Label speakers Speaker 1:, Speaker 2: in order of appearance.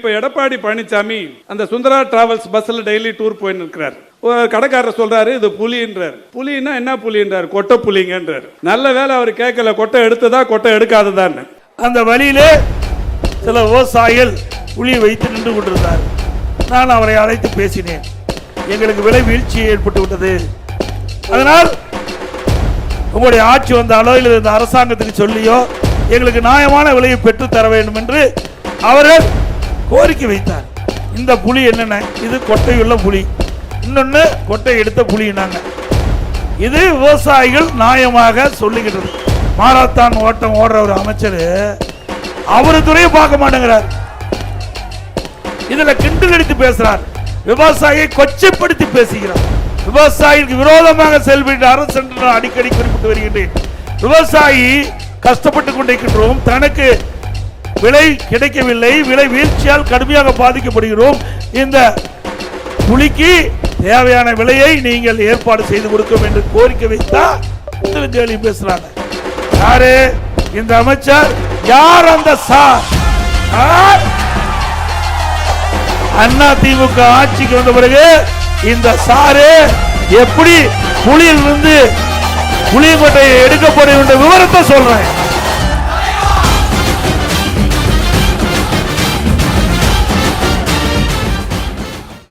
Speaker 1: இப்போ எடப்பாடி பழனிசாமி அந்த சுந்தரா டிராவல்ஸ் பஸ்ஸில் டெய்லி டூர் போயின்னு இருக்கிறார். கடைக்காரர் சொல்றாரு இது புலின்றார். புலின்னா என்ன புலின்றார்? கொட்டை புலிங்கன்றார். நல்ல வேலை அவர் கேட்கல கொட்டை எடுத்ததா கொட்டை எடுக்காததான்னு.
Speaker 2: அந்த வழியிலே சில விவசாயிகள் புலியை வைத்து நின்று கொண்டிருந்தார். நான் அவரை அழைத்து பேசினேன். எங்களுக்கு விலை வீழ்ச்சி ஏற்பட்டு விட்டது. அதனால் உங்களுடைய ஆட்சி வந்தாலோ இல்லை இந்த அரசாங்கத்துக்கு சொல்லியோ எங்களுக்கு நியாயமான விலையை பெற்று தர வேண்டும் என்று அவர்கள் கோரிக்கை வைத்தார். இந்த புலி என்னென்ன? இது கொட்டையுள்ள புலி. இன்னொன்று கொட்டை எடுத்த புலினாங்க. இது விவசாயிகள் நியாயமாக சொல்லுகிறது மாரத்தான் ஓட்டம் ஓடுற ஒரு அமைச்சர் அவரு துறையை பார்க்க மாட்டேங்கிறார். இதுல கிண்டல் அடித்து பேசுறார். விவசாயியை கொச்சைப்படுத்தி பேசுகிறார். விவசாயிக்கு விரோதமாக செயல்படுகிறார் அரசு நான் அடிக்கடி குறிப்பிட்டு வருகின்றேன். விவசாயி கஷ்டப்பட்டு கொண்டிருக்கின்றோம். தனக்கு விலை கிடைக்கவில்லை. விலை வீழ்ச்சியால் கடுமையாக பாதிக்கப்படுகிறோம். இந்த புலிக்கு தேவையான விலையை நீங்கள் ஏற்பாடு செய்து கொடுக்கும் என்று கோரிக்கை வைத்தா இந்த கேள்வி பேசுறாங்க. யாரு? இந்த அமைச்சர். யார் அந்த சார்? அண்ணா திமுக ஆட்சிக்கு வந்த பிறகு இந்த சாரு எப்படி புலியில் இருந்து புளியங்கொட்டையை எடுக்கப்படும் என்ற விவரத்தை சொல்றேன்.